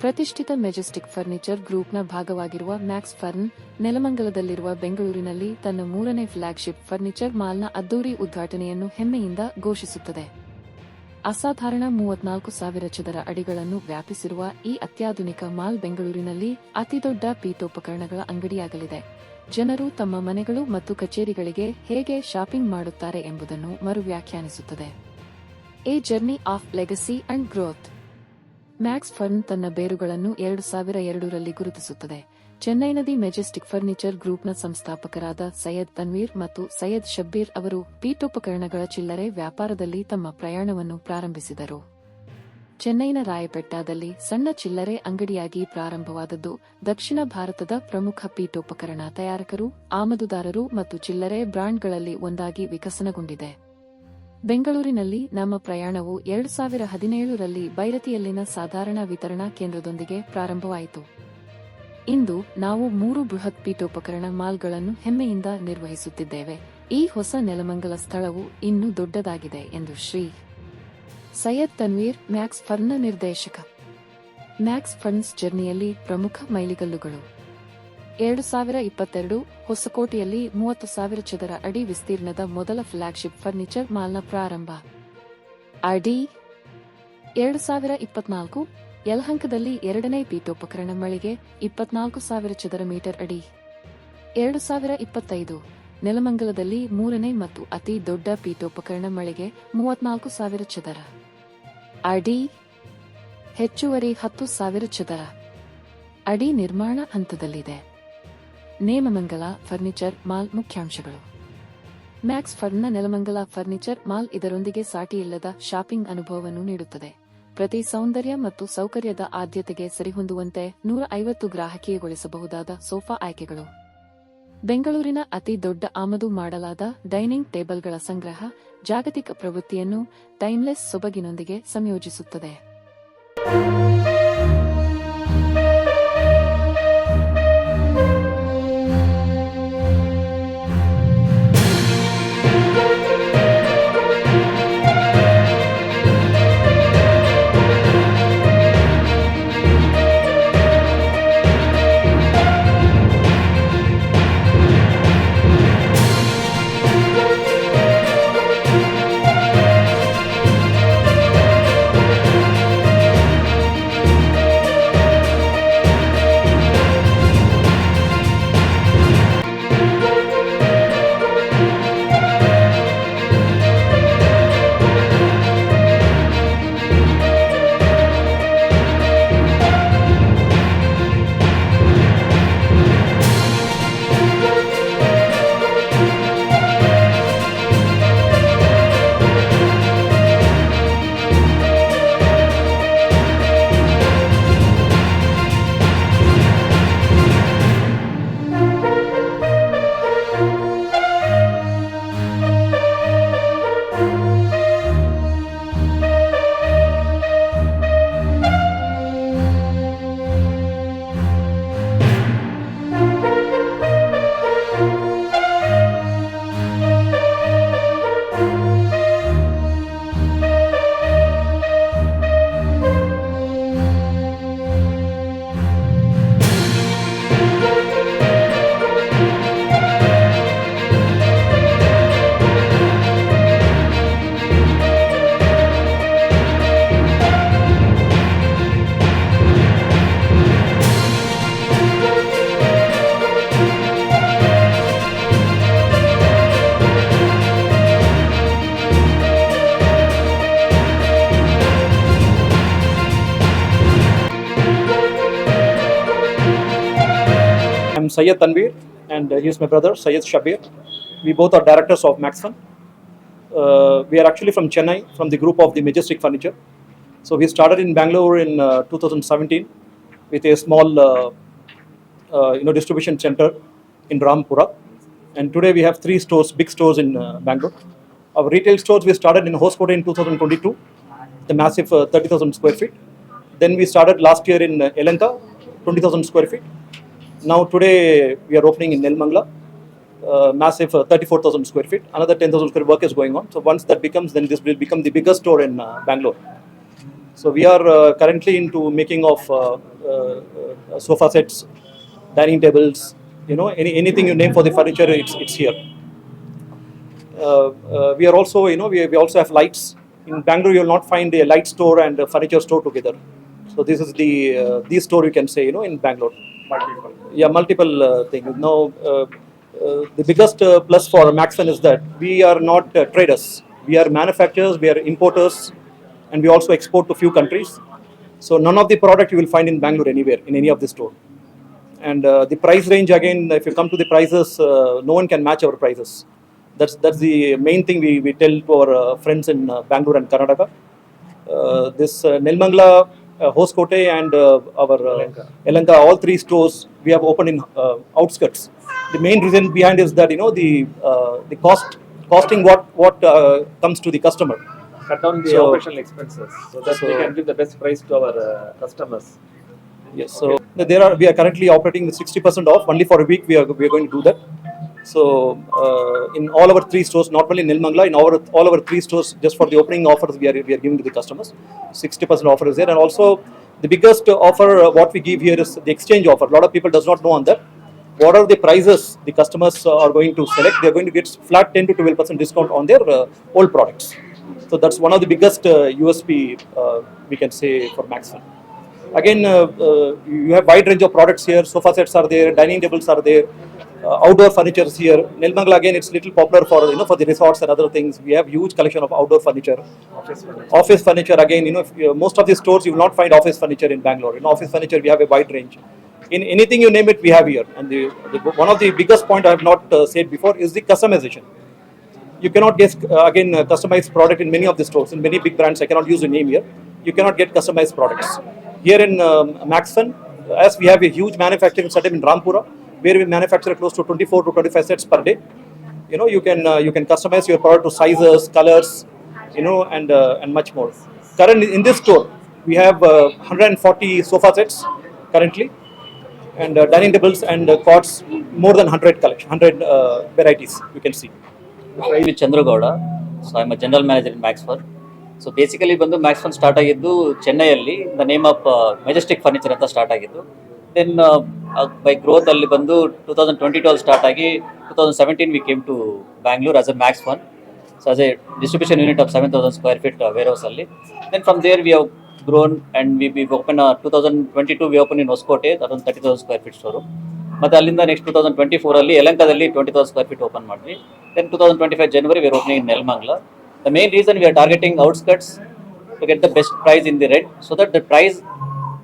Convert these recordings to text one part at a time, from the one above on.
ಪ್ರತಿಷ್ಠಿತ Majestic furniture ಗ್ರೂಪ್ನ ಭಾಗವಾಗಿರುವ ಮ್ಯಾಕ್ಸ್ ಫರ್ನ್, ನೆಲಮಂಗಲದಲ್ಲಿರುವ ಬೆಂಗಳೂರಿನಲ್ಲಿ ತನ್ನ ಮೂರನೇ ಫ್ಲಾಗ್ಶಿಪ್ ಫರ್ನಿಚರ್ ಮಾಲ್ನ ಅದ್ದೂರಿ ಉದ್ಘಾಟನೆಯನ್ನು ಹೆಮ್ಮೆಯಿಂದ ಘೋಷಿಸುತ್ತದೆ. ಅಸಾಧಾರಣ ಮೂವತ್ನಾಲ್ಕು ಸಾವಿರ ಚದರ ಅಡಿಗಳನ್ನು ವ್ಯಾಪಿಸಿರುವ ಈ ಅತ್ಯಾಧುನಿಕ ಮಾಲ್ ಬೆಂಗಳೂರಿನಲ್ಲಿ ಅತಿದೊಡ್ಡ ಪೀಠೋಪಕರಣಗಳ ಅಂಗಡಿಯಾಗಲಿದೆ. ಜನರು ತಮ್ಮ ಮನೆಗಳು ಮತ್ತು ಕಚೇರಿಗಳಿಗೆ ಹೇಗೆ ಶಾಪಿಂಗ್ ಮಾಡುತ್ತಾರೆ ಎಂಬುದನ್ನು ಮರು ವ್ಯಾಖ್ಯಾನಿಸುತ್ತದೆ a journey of legacy and growth. Max Fern ತನ್ನ ಬೇರುಗಳನ್ನು ಎರಡು ಸಾವಿರ ಎರಡರಲ್ಲಿ ಗುರುತಿಸುತ್ತದೆ. ಚೆನ್ನೈನದಿ ಮೆಜೆಸ್ಟಿಕ್ ಫರ್ನಿಚರ್ ಗ್ರೂಪ್ನ ಸಂಸ್ಥಾಪಕರಾದ ಸೈಯದ್ ತನ್ವೀರ್ ಮತ್ತು ಸೈಯದ್ ಶಬ್ಬೀರ್ ಅವರು ಪೀಠೋಪಕರಣಗಳ ಚಿಲ್ಲರೆ ವ್ಯಾಪಾರದಲ್ಲಿ ತಮ್ಮ ಪ್ರಯಾಣವನ್ನು ಪ್ರಾರಂಭಿಸಿದರು. ಚೆನ್ನೈನ ರಾಯಪೆಟ್ಟಾದಲ್ಲಿ ಸಣ್ಣ ಚಿಲ್ಲರೆ ಅಂಗಡಿಯಾಗಿ ಪ್ರಾರಂಭವಾದದ್ದು ದಕ್ಷಿಣ ಭಾರತದ ಪ್ರಮುಖ ಪೀಠೋಪಕರಣ ತಯಾರಕರು, ಆಮದುದಾರರು ಮತ್ತು ಚಿಲ್ಲರೆ ಬ್ರಾಂಡ್ಗಳಲ್ಲಿ ಒಂದಾಗಿ ವಿಕಸನಗೊಂಡಿದೆ. ಬೆಂಗಳೂರಿನಲ್ಲಿ ನಮ್ಮ ಪ್ರಯಾಣವು ಎರಡು ಸಾವಿರ ಹದಿನೇಳರಲ್ಲಿ ಬೈರತಿಯಲ್ಲಿನ ಸಾಧಾರಣ ವಿತರಣಾ ಕೇಂದ್ರದೊಂದಿಗೆ ಪ್ರಾರಂಭವಾಯಿತು. ಇಂದು ನಾವು ಮೂರು ಬೃಹತ್ ಪೀಠೋಪಕರಣ ಮಾಲ್ಗಳನ್ನು ಹೆಮ್ಮೆಯಿಂದ ನಿರ್ವಹಿಸುತ್ತಿದ್ದೇವೆ. ಈ ಹೊಸ ನೆಲಮಂಗಲ ಸ್ಥಳವು ಇನ್ನೂ ದೊಡ್ಡದಾಗಿದೆ ಎಂದು ಶ್ರೀ ಸೈಯದ್ ತನ್ವೀರ್ ಮ್ಯಾಕ್ಸ್ ಫರ್ನ ನಿರ್ದೇಶಕ. ಮ್ಯಾಕ್ಸ್ ಫರ್ನ್ಸ್ ಜರ್ನಿಯಲ್ಲಿ ಪ್ರಮುಖ ಮೈಲಿಗಲ್ಲುಗಳು. ಎರಡು ಸಾವಿರ ಇಪ್ಪತ್ತೆರಡು ಹೊಸಕೋಟೆಯಲ್ಲಿ ಮೂವತ್ತು ಸಾವಿರ ಚದರ ಅಡಿ ವಿಸ್ತೀರ್ಣದ ಮೊದಲ ಫ್ಲಾಗ್ಶಿಪ್ ಫರ್ನಿಚರ್ ಮಾಲ್ನ ಪ್ರಾರಂಭ. ಅಡಿ ಎರಡು ಸಾವಿರ ಇಪ್ಪತ್ನಾಲ್ಕು ಯಲಹಂಕದಲ್ಲಿ ಎರಡನೇ ಪೀಠೋಪಕರಣ ಮಳಿಗೆ ಇಪ್ಪತ್ನಾಲ್ಕು ಸಾವಿರ ಚದರ ಮೀಟರ್ ಅಡಿ. ಎರಡು ಸಾವಿರ ಇಪ್ಪತ್ತೈದು ನೆಲಮಂಗಲದಲ್ಲಿ ಮೂರನೇ ಮತ್ತು ಅತಿ ದೊಡ್ಡ ಪೀಠೋಪಕರಣ ಮಳಿಗೆ ಮೂವತ್ನಾಲ್ಕು ಸಾವಿರ ಚದರ. ಅಡಿ ಹೆಚ್ಚುವರಿ ಹತ್ತು ಸಾವಿರ ಚದರ ಅಡಿ ನಿರ್ಮಾಣ ಹಂತದಲ್ಲಿದೆ. ನೇಮಮಂಗಲ ಫರ್ನಿಚರ್ ಮಾಲ್ ಮುಖ್ಯಾಂಶಗಳು. Max Fern Nelamangala furniture mall ಇದರೊಂದಿಗೆ ಸಾಟಿಯಿಲ್ಲದ ಶಾಪಿಂಗ್ ಅನುಭವವನ್ನು ನೀಡುತ್ತದೆ. ಪ್ರತಿ ಸೌಂದರ್ಯ ಮತ್ತು ಸೌಕರ್ಯದ ಆದ್ಯತೆಗೆ ಸರಿಹೊಂದುವಂತೆ ನೂರ ಐವತ್ತು ಗ್ರಾಹಕೀಯಗೊಳಿಸಬಹುದಾದ ಸೋಫಾ ಆಯ್ಕೆಗಳು. ಬೆಂಗಳೂರಿನ ಅತಿ ದೊಡ್ಡ ಆಮದು ಮಾಡಲಾದ ಡೈನಿಂಗ್ ಟೇಬಲ್ಗಳ ಸಂಗ್ರಹ ಜಾಗತಿಕ ಪ್ರವೃತ್ತಿಯನ್ನು ಟೈಮ್ಲೆಸ್ ಸೊಬಗಿನೊಂದಿಗೆ ಸಂಯೋಜಿಸುತ್ತದೆ. I'm Tanveer, and uh, he's my brother, Syed Shabir. We both are directors of Maxfun. Uh, we are actually from Chennai, from the group of the Majestic Furniture. So we started in Bangalore in uh, 2017 with a small, uh, uh, you know, distribution center in Rampura. And today we have three stores, big stores in uh, Bangalore. Our retail stores we started in Hoskote in 2022, the massive uh, 30,000 square feet. Then we started last year in uh, Elanka, 20,000 square feet. Now today we are opening in Nelmangla, uh, massive uh, 34,000 square feet. Another 10,000 square work is going on. So once that becomes, then this will become the biggest store in uh, Bangalore. So we are uh, currently into making of uh, uh, uh, sofa sets, dining tables, you know, any, anything you name for the furniture, it's, it's here. Uh, uh, we are also, you know, we, we also have lights. In Bangalore, you will not find a light store and a furniture store together. So this is the uh, the store you can say, you know, in Bangalore. Multiple. Yeah, multiple uh, things. Now, uh, uh, the biggest uh, plus for Maxfin is that we are not uh, traders. We are manufacturers, we are importers, and we also export to few countries. So none of the product you will find in Bangalore anywhere in any of the store. And uh, the price range again, if you come to the prices, uh, no one can match our prices. That's that's the main thing we, we tell to our uh, friends in uh, Bangalore and Karnataka. Uh, this uh, Nelmangla, uh, Hoskote, and uh, our uh. Yelahanka, all three stores we have opened in uh, outskirts. The main reason behind is that you know the uh, the cost costing what what uh, comes to the customer. Cut down the So- operational expenses so that we So- can give the best price to our uh, customers. Yes, so there are we are currently operating with sixty percent off. Only for a week we are we are going to do that. So uh, in all our three stores, not only in Nilmangla, in our all our three stores, just for the opening offers we are we are giving to the customers, sixty percent offer is there, and also the biggest offer uh, what we give here is the exchange offer. A lot of people does not know on that. What are the prices the customers uh, are going to select? They are going to get flat ten to twelve percent discount on their uh, old products. So that's one of the biggest uh, USP uh, we can say for Maxfin. Again, uh, uh, you have wide range of products here. Sofa sets are there, dining tables are there, outdoor furniture is here. Nelmangla again, it's little popular for you know for the resorts and other things. We have huge collection of outdoor furniture. Office furniture. Office furniture again, you know, if, uh, most of the stores you will not find office furniture in Bangalore. In office furniture, we have a wide range. In anything you name it, we have here. And the, the one of the biggest point I have not uh, said before is the customization. You cannot get uh, again uh, customized product in many of the stores. In many big brands, I cannot use the name here. You cannot get customized products. Here in um, Maxfin, as we have a huge manufacturing setup in Rampura, where we manufacture close to 24 to 25 sets per day. You know, you can uh, you can customize your product to sizes, colors, you know, and uh, and much more. Currently, in this store, we have uh, 140 sofa sets currently, and uh, dining tables and uh, cots, more than 100 collection, 100 uh, varieties. You can see. ಇಲ್ಲಿ Chandragowda so I general manager in Max Fern so basically ಬಂದು Max Fern start ಆಗಿದ್ದು ಚೆನ್ನೈಯಲ್ಲಿ the name of Majestic furniture ಅಂತ start ಆಗಿದ್ದು then by growth ಅಲ್ಲಿ ಬಂದು two thousand twenty two start ಆಗಿ two thousand seventeen we came to Bangalore as a Max one so as a distribution unit of seven thousand square feet warehouse ಅಲ್ಲಿ. Then from there we have grown and we be open two thousand twenty two we open in Hosakote ಅದೊಂದು thirty thousand square feet store ಮತ್ತು ಅಲ್ಲಿಂದ next two thousand twenty ಫೋರಲ್ಲಿ ಯಲಂಕದಲ್ಲಿ twenty thousand square feet open ಮಾಡಿ then two thousand twenty five January we opening in Nelamangala the main reason we are targeting outskirts to get the best price in the red so that the price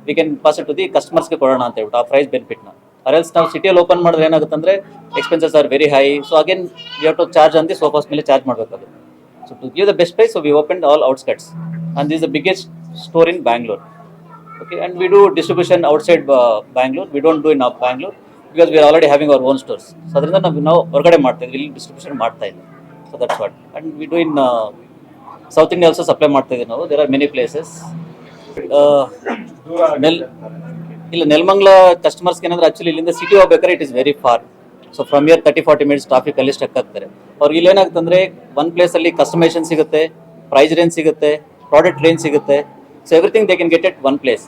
we can pass to the ಕಸ್ಟಮರ್ಸ್ಗೆ ಕೊಡೋಣ ಅಂತ ಹೇಳ್ಬಿಟ್ಟು ಆ price ಬೆನಿಫಿಟ್ನ ಅರೆಲ್ಸ್ ನಾವು ಸಿಟಿಯಲ್ಲಿ open ಮಾಡಿದ್ರೆ ಏನಾಗುತ್ತೆ expenses are very high so again you to charge ಅಂದಿ sofas ಮೇಲೆ ಚಾರ್ಜ್ ಮಾಡಬೇಕು so to give the best price so we open all outskirts and this the biggest store in Bangalore okay and we do distribution outside Bangalore we don't do in Bangalore because we are already having our own stores. So, ಅದರಿಂದ ನಾವು ನಾವು ಹೊರಗಡೆ ಮಾಡ್ತಾ ಇದ್ವಿ ಇಲ್ಲಿ distribution ಮಾಡ್ತಾ ಇಲ್ಲ. So that's what and we do in South India also supply ಮಾಡ್ತಾ ಇದ್ದೀವಿ ನಾವು. ದೇರ್ ಆರ್ ಮೆನಿ ಪ್ಲೇಸಸ್ ನೆಲ್ ಇಲ್ಲ ನೆಲಮಂಗ್ಲ ಕಸ್ಟಮರ್ಸ್ ಏನಂದ್ರೆ ಆಕ್ಚುಲಿ ಇಲ್ಲಿಂದ ಸಿಟಿ ಹೋಗ್ಬೇಕಾದ್ರೆ it is very far so from here thirty forty minutes traffic ಅಲ್ಲಿ ಸ್ಟಕ್ ಆಗ್ತಾರೆ. ಅವ್ರಿಗೆ ಇಲ್ಲಿ ಏನಾಗ್ತಂದ್ರೆ ಒನ್ ಪ್ಲೇಸ್ ಅಲ್ಲಿ ಕಸ್ಟಮೈಸೇಷನ್ ಸಿಗುತ್ತೆ ಪ್ರೈಸ್ ರೇಂಜ್ ಸಿಗುತ್ತೆ ಪ್ರಾಡಕ್ಟ್ ರೇಂಜ್ ಸಿಗುತ್ತೆ. So everything they can get at one place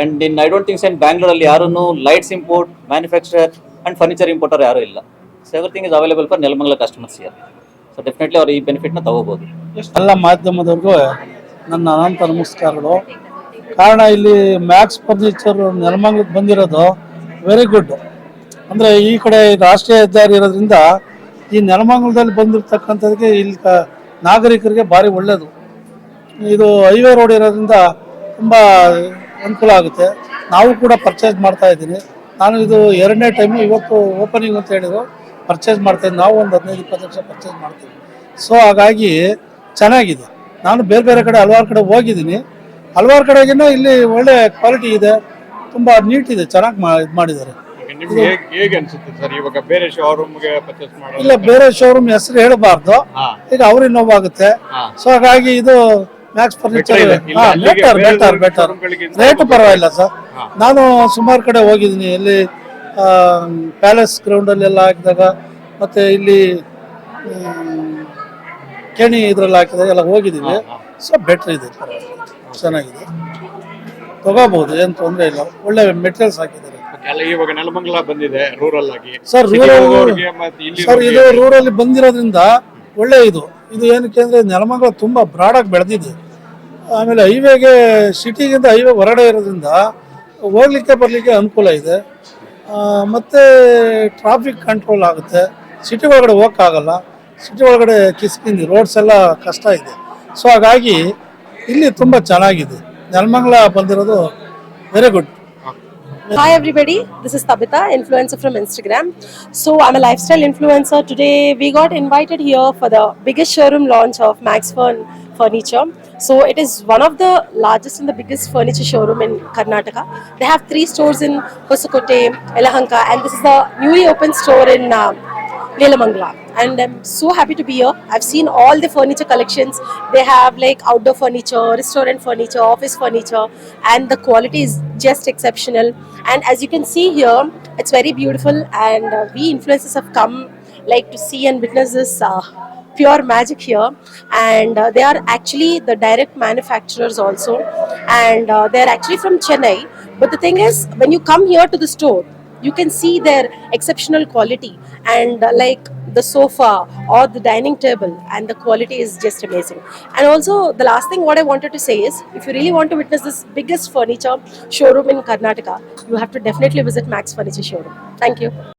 and in I don't thinks in ಬ್ಯಾಂಗ್ಳೂರಲ್ಲಿ ಯಾರೂ lights import manufacture and furniture importer ಯಾರೂ ಇಲ್ಲ. So everything is available for Nelamangala customers here so definitely ಅವ್ರು ಈ ಬೆನಿಫಿಟ್ನ ತಗೋಬಹುದು ಎಲ್ಲ ಮಾಧ್ಯಮದವ್ರಿಗೂ ನನ್ನ ಅನಂತ ನಮಸ್ಕಾರಗಳು. ಕಾರಣ ಇಲ್ಲಿ ಮ್ಯಾಕ್ಸ್ ಫರ್ನಿಚರ್ ನೆಲಮಂಗ್ಲಕ್ಕೆ ಬಂದಿರೋದು ವೆರಿ ಗುಡ್ ಅಂದರೆ ಈ ಕಡೆ ರಾಷ್ಟ್ರೀಯ ಹೆದ್ದಾರಿ ಇರೋದ್ರಿಂದ ಈ ನೆಲಮಂಗಲದಲ್ಲಿ ಬಂದಿರ್ತಕ್ಕಂಥದ್ದಕ್ಕೆ ಇಲ್ಲಿ ನಾಗರಿಕರಿಗೆ ಭಾರಿ ಒಳ್ಳೆಯದು ಇದು ಹೈವೇ ರೋಡ್ ಇರೋದ್ರಿಂದ ತುಂಬ ಅನುಕೂಲ ಆಗುತ್ತೆ. ನಾವು ಕೂಡ ಪರ್ಚೇಸ್ ಮಾಡ್ತಾ ಇದ್ದೀನಿ. ನಾನು ಇದು ಎರಡನೇ ಟೈಮು ಇವತ್ತು ಓಪನಿಂಗ್ ಅಂತ ಹೇಳಿದ್ರು. ಪರ್ಚೇಸ್ ಮಾಡ್ತಾ ಇದ್ದೀನಿ. ನಾವು ಒಂದು ಹದಿನೈದು, ಇಪ್ಪತ್ತು ಲಕ್ಷ ಪರ್ಚೇಸ್ ಮಾಡ್ತೀವಿ. ಸೊ ಹಾಗಾಗಿ ಚೆನ್ನಾಗಿದೆ. ನಾನು ಬೇರೆ ಬೇರೆ ಕಡೆ ಹಲವಾರು ಕಡೆ ಹೋಗಿದ್ದೀನಿ. ಹಲವಾರು ಕಡೆಗಿನ ಇಲ್ಲಿ ಒಳ್ಳೆ ಕ್ವಾಲಿಟಿ ಇದೆ. ತುಂಬಾ ನೀಟ್ ಇದೆ ಚೆನ್ನಾಗಿ ಇದು ಮಾಡಿದ್ದಾರೆ. ನಿಮ್ಗೆ ಹೇಗೆ ಹೇಗೆ ಅನ್ಸುತ್ತೆ ಸರ್ ಇವಾಗ ಬೇರೆ ಶೋರೂಮ್ಗೆ ಪರ್ಚೇಸ್ ಮಾಡೋದು? ಇಲ್ಲ ಬೇರೆ ಶೋರೂಮ್ ಹೆಸರು ಹೇಳಬಾರ್ದು. ಹಾ. ಈಗ ಅವ್ರಿಗೆ ನೋವಾಗುತ್ತೆ ಆಗುತ್ತೆ. ಸೊ ಹಾಗಾಗಿ ಇದು ಮ್ಯಾಕ್ಸ್ ಫರ್ನಿಚರ್ ಇಲ್ಲ, ಇಲ್ಲ, ಅಲ್ಲಿಗೆ ಬೆಟರ್ ಬೇರೆ ಬೆಟರ್ ಬೆಟರ್ ರೇಟ್ ಪರವಾಗಿಲ್ಲ ಸರ್ ಹಾ. ನಾನು ಸುಮಾರು ಕಡೆ ಹೋಗಿದ್ದೀನಿ. ಇಲ್ಲಿ ಪ್ಯಾಲೇಸ್ ಗ್ರೌಂಡಲ್ಲೆಲ್ಲ ಹಾಕಿದಾಗ ಮತ್ತೆ ಇಲ್ಲಿ ಕೆಣಿ ಇದ್ರಲ್ಲಿ ಹಾಕಿದಾಗ ಎಲ್ಲ ಹೋಗಿದ್ದೀವಿ. ಸೊ ಬೆಟರ್ ಇದೆ. ಪರವಾಗಿಲ್ಲ ಚೆನ್ನಾಗಿದೆ. ತಗೋಬಹುದು ಏನು ತೊಂದರೆ ಇಲ್ಲ. ಒಳ್ಳೆ ಮೆಟೀರಿಯಲ್ಸ್ ಹಾಕಿದ್ದಾರೆ. ಎಲ್ಲ ಇವಾಗ ನೆಲಮಂಗಲ ಬಂದಿದೆ ರೂರಲ್ ಆಗಿ. ಸರ್ ರೂರಲ್ ಹೋಗೋರ್ಗೆ ಮತ್ತೆ ಇಲ್ಲಿ ಸರ್ ಇದು ರೂರಲ್ಲಿ ಬಂದಿರೋದ್ರಿಂದ ಒಳ್ಳೆ ಇದು. ಇದು ಏನಕ್ಕೆ ಅಂದರೆ ನೆಲಮಂಗಲ ತುಂಬ ಬ್ರಾಡಾಗಿ ಬೆಳೆದಿದೆ. ಆಮೇಲೆ ಹೈವೇಗೆ ಸಿಟಿಗಿಂತ ಹೈವೇ ಹೊರಡೆ ಇರೋದ್ರಿಂದ ಹೋಗ್ಲಿಕ್ಕೆ ಬರಲಿಕ್ಕೆ ಅನುಕೂಲ ಇದೆ. ಆ, ಮತ್ತೆ ಟ್ರಾಫಿಕ್ ಕಂಟ್ರೋಲ್ ಆಗುತ್ತೆ. ಸಿಟಿ ಒಳಗಡೆ ಹೋಗೋಕ್ಕಾಗಲ್ಲ. ಸಿಟಿ ಒಳಗಡೆ ಕಿಸ್ಕಿಂದಿ ರೋಡ್ಸ್ ಎಲ್ಲ ಕಷ್ಟ ಇದೆ. ಸೊ ಹಾಗಾಗಿ ಇಲ್ಲಿ ತುಂಬಾ ಚೆನ್ನಾಗಿದೆ ನೆಲಮಂಗಲ ಬಂದಿರೋದು very good Hi everybody, this is Tabitha, influencer from Instagram. So I'm a lifestyle influencer. Today we got invited here for the biggest showroom launch of Max Fern Furniture. So it is one of the largest and the biggest furniture showroom in Karnataka. They have three stores in Hosakote, Elahanka, and this is the newly opened store in uh, Nelamangala. And I'm so happy to be here. I've seen all the furniture collections. They have like outdoor furniture, restaurant furniture, office furniture, and the quality is just exceptional. And as you can see here, it's very beautiful. And uh, we influencers have come like to see and witness this uh, pure magic here. And uh, they are actually the direct manufacturers also. And uh, they're actually from Chennai. But the thing is, when you come here to the store, you can see their exceptional quality and uh, like the sofa or the dining table and the quality is just amazing. And also the last thing what i wanted to say is if you really want to witness this biggest furniture showroom in karnataka you have to definitely visit max furniture showroom. Thank you